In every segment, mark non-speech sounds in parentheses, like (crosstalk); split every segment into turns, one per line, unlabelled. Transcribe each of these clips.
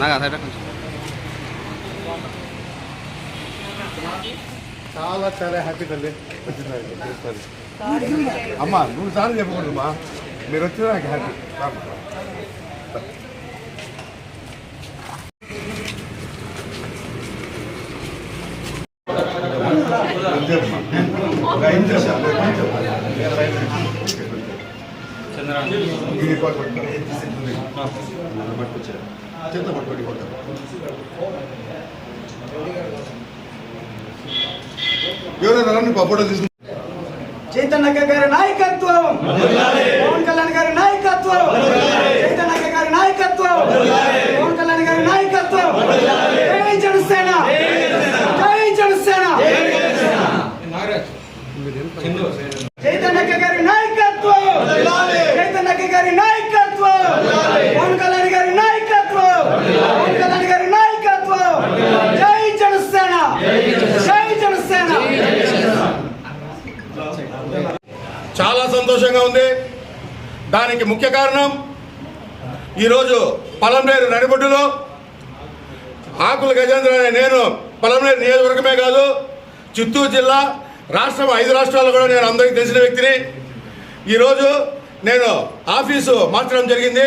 నాకు సైడ్ కొంచెం
చాలా చాలా హ్యాపీ తల్లి. వచ్చిందండి అమ్మా నువ్వు సార్లు చెప్పకూడదు అమ్మా మీరు వచ్చినా నాకు హ్యాపీ చేత పట్టుకోండి ఎవరైనా రండి ఫోటో తీసుకుని
చైతన్య గారి నాయకత్వం! పవన్ కళ్యాణ్ గారి నాయకత్వం! చైతన్య గారి నాయకత్వం! పవన్ కళ్యాణ్ గారి నాయకత్వం! జై జనసేన! జై జనసేన! చైతన్య గారి నాయకత్వం! చైతన్య గారి నాయకత్వం! పవన్ కళ్యాణ్ గారి నాయకత్వం పవన్ కళ్యాణ్ గారి నాయకత్వం జై జనసేన జై జనసేన
చాలా విధంగా ఉంది. దానికి ముఖ్య కారణం ఈరోజు పలంనేరు నడిబొడ్డులో ఆకుల గజేంద్ర అనే నేను పలంనేరు నియోజకవర్గమే కాదు చిత్తూరు జిల్లా రాష్ట్రం ఐదు రాష్ట్రాల్లో కూడా నేను అందరికీ తెలిసిన వ్యక్తిని. ఈరోజు నేను ఆఫీసు మార్చడం జరిగింది.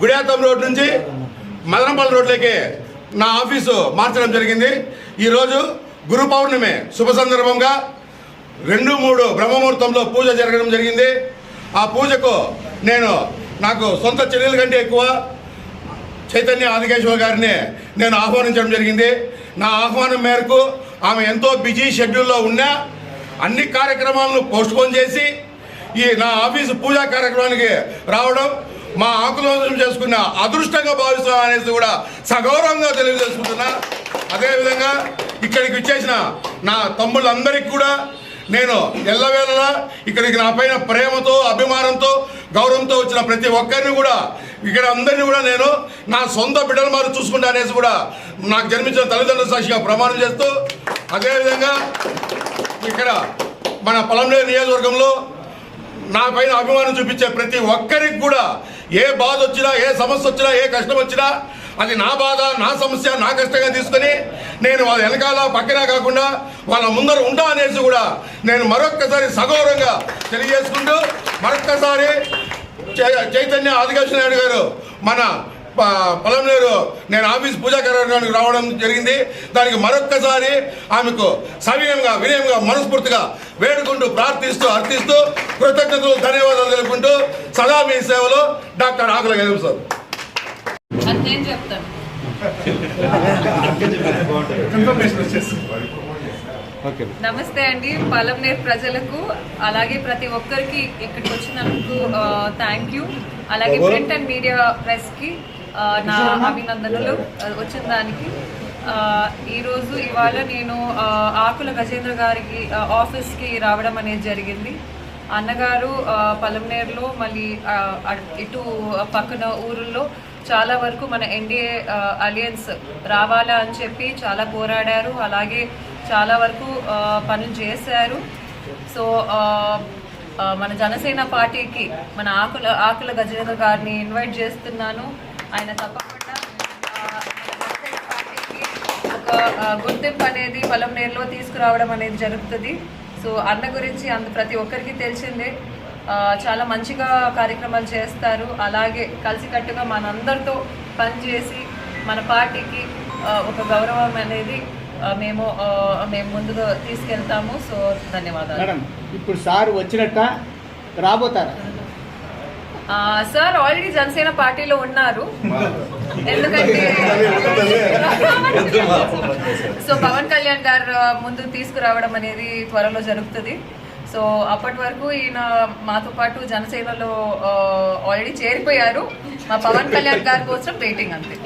గుడియాతం రోడ్ నుంచి మదనపల్లి రోడ్లోకి నా ఆఫీసు మార్చడం జరిగింది. ఈరోజు గురు పౌర్ణమి శుభ సందర్భంగా రెండు మూడు బ్రహ్మముహూర్తంలో పూజ జరగడం జరిగింది. ఆ పూజకు నేను నాకు సొంత చెల్లెల కంటే ఎక్కువ చైతన్య ఆదికేశ్వర గారిని నేను ఆహ్వానించడం జరిగింది. నా ఆహ్వానం మేరకు ఆమె ఎంతో బిజీ షెడ్యూల్లో ఉన్నా అన్ని కార్యక్రమాలను పోస్ట్పోన్ చేసి ఈ నా ఆఫీసు పూజా కార్యక్రమానికి రావడం మా ఆకులోచన చేసుకున్న అదృష్టంగా భావిస్తున్నా అనేసి కూడా సగౌరవంగా తెలియజేసుకుంటున్నా. అదేవిధంగా ఇక్కడికి వచ్చేసిన నా తమ్ముళ్ళందరికీ కూడా నేను ఎల్లవేళలా ఇక్కడికి నా పైన ప్రేమతో అభిమానంతో గౌరవంతో వచ్చిన ప్రతి ఒక్కరిని కూడా ఇక్కడ అందరినీ కూడా నేను నా సొంత బిడ్డల మారు చూసుకుంటా అనేసి కూడా నాకు జన్మించిన తల్లిదండ్రుల సాక్షిగా ప్రమాణం చేస్తూ అదేవిధంగా ఇక్కడ మన పొలంలో నియోజకవర్గంలో నా పైన అభిమానం చూపించే ప్రతి ఒక్కరికి కూడా ఏ బాధ వచ్చినా ఏ సమస్య వచ్చినా ఏ కష్టం వచ్చినా అది నా బాధ నా సమస్య నా కష్టంగా తీసుకొని నేను వాళ్ళ వెనకాల పక్కన కాకుండా వాళ్ళ ముందర ఉంటా అనేసి కూడా నేను మరొక్కసారి సగౌరవంగా తెలియజేసుకుంటూ మరొక్కసారి చై- చైతన్య ఆదికేశ్వర నాయుడు గారు మన ప- పొలంనేరు నేను ఆఫీస్ పూజా కార్యక్రమానికి రావడం జరిగింది. దానికి మరొక్కసారి ఆమెకు సవినయంగా వినయంగా మనస్ఫూర్తిగా వేడుకుంటూ ప్రార్థిస్తూ అర్థిస్తూ కృతజ్ఞతలు ధన్యవాదాలు తెలుపుకుంటూ సదా మీ సేవలో డాక్టర్ ఆకుల గౌరవ్ సార్.
చెప్తాను. నమస్తే అండి పలంనేర్ ప్రజలకు అలాగే ప్రతి ఒక్కరికి ఇక్కడికి వచ్చినందుకు థ్యాంక్ యూ అలాగే ప్రింట్ అండ్ మీడియా ప్రెస్కి నా అభినందనలు వచ్చిన దానికి. ఈరోజు ఇవాళ నేను ఆకుల గజేంద్ర గారికి ఆఫీస్కి రావడం అనేది జరిగింది. అన్నగారు ఆ, పలంనేరులో మళ్ళీ ఇటు పక్కన ఊరుల్లో చాలా వరకు మన ఎన్డీఏ అలియన్స్ రావాలా అని చెప్పి చాలా పోరాడారు. అలాగే చాలా వరకు పనులు చేశారు. సో మన జనసేన పార్టీకి మన ఆకుల ఆకుల గజేంద్ర గారిని ఇన్వైట్ చేస్తున్నాను. ఆయన తప్పకుండా పార్టీకి ఒక గుర్తింపు అనేది పొలం నేరులో తీసుకురావడం అనేది జరుగుతుంది. సో అన్న గురించి అంత ప్రతి ఒక్కరికి తెలిసిందే. చాలా మంచిగా కార్యక్రమాలు చేస్తారు. అలాగే కలిసికట్టుగా మనందరితో పనిచేసి మన పార్టీకి ఒక గౌరవం అనేది మేము మేము ముందుగా తీసుకెళ్తాము. సో ధన్యవాదాలు.
మేడం ఇప్పుడు సార్ వచ్చినట్ట? రాబోతారా?
సార్ ఆల్రెడీ జనసేన పార్టీలో ఉన్నారు. ఎందుకంటే (laughs) సో పవన్ కళ్యాణ్ గారు ముందు తీసుకురావడం అనేది త్వరలో జరుగుతుంది. సో అప్పటి వరకు ఈయన మాతో పాటు జనసేనలో ఆల్రెడీ చేరిపోయారు. మా పవన్ కళ్యాణ్ గారి కోసం వెయిటింగ్ అంతే.